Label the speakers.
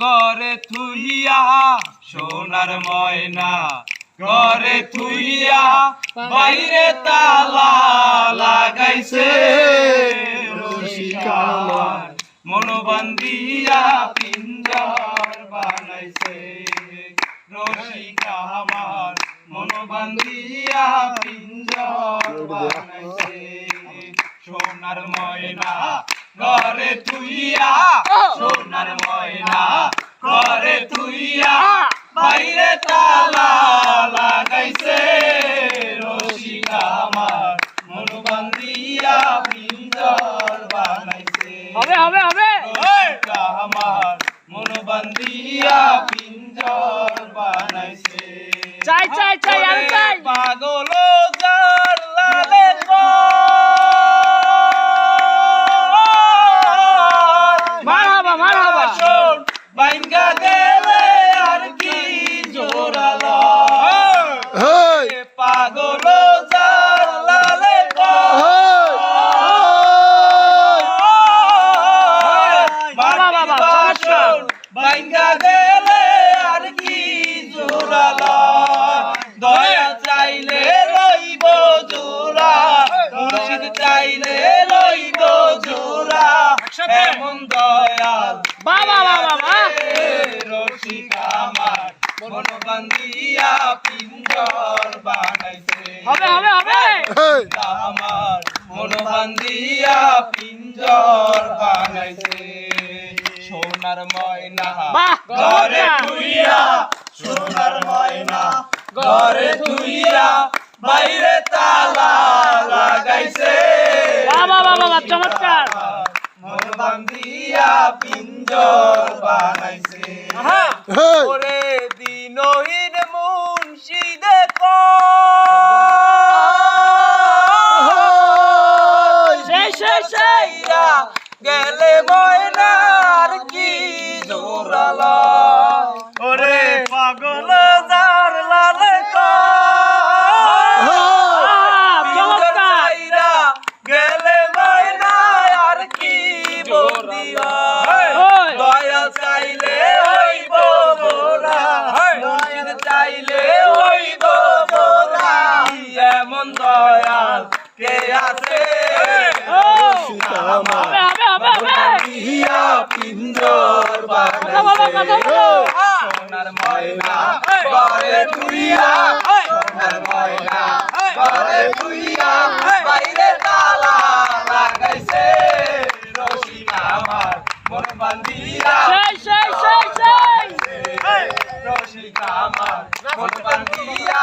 Speaker 1: গরে থুইয়া, সোনার ময়না। গরে থুইয়া, বাইরে তালা লাগাইছে। মনোবন্দিয়া পিঞ্জর বানাইছে। রসিকা আমার মনোবন্দিয়া পিঞ্জর বানাইছে। সোনার ময়না, ঘরে তুইয়া সোনার ময়না ঘরে তুইয়া বাইরে তালা লাগাইছে রসিকা আমার মনোবন্দিয়া পিঞ্জর বানাইছে
Speaker 2: হবে হবে হবে।
Speaker 1: আমার মনোবন্দিয়া পিঞ্জর বানাইছে।
Speaker 2: চাই চাই চাই আমি চাই।
Speaker 1: পাগল মুর্শিদ চাইলে লইব জোড়া এমন দয়াল
Speaker 2: বাবা, বাবা, বাবা।
Speaker 1: রসিকা আমার মনোবান্ধিয়া পিঞ্জর বানাইছে।
Speaker 2: হবে হবে হবে।
Speaker 1: আমার মনোবান্ধিয়া পিঞ্জর বানাইছে। সোনার ময়না
Speaker 2: বাহ,
Speaker 1: ঘরে
Speaker 2: চমৎকার।
Speaker 1: তুইয়া সোনার ময়না ঘরে তুইয়া বাইরে তালা লাগাইছে
Speaker 2: বাবা, বাবা, বাবা, চমৎকার।
Speaker 1: পিঞ্জর বানাইছে। ওরে দিনহীন মুন্সি দেখো গেলে ময়নার কি জোরালো ওরে পাগল যার লালে
Speaker 2: আহ, চমৎকার
Speaker 1: গেলে ময়না আর কি বলিয়া
Speaker 2: ওই।
Speaker 1: দয়া চাইলে হইব মোরা ময়ন চাইলে হইব মোরা এমন দয়াল কে আছে
Speaker 2: ও, হবে হবে হবে হবে
Speaker 1: ইয়া পিঞ্জর
Speaker 2: কথা বলো কথা বলো
Speaker 1: সোনার ময়না ঘরে তুইয়া সোনার ময়না ঘরে তুইয়া বাইরে তালা লাগাইছে রসিকা আমার বান্ধিয়া
Speaker 2: সেই সেই সেই সেই।
Speaker 1: রসিকা আমার মন বান্ধিয়া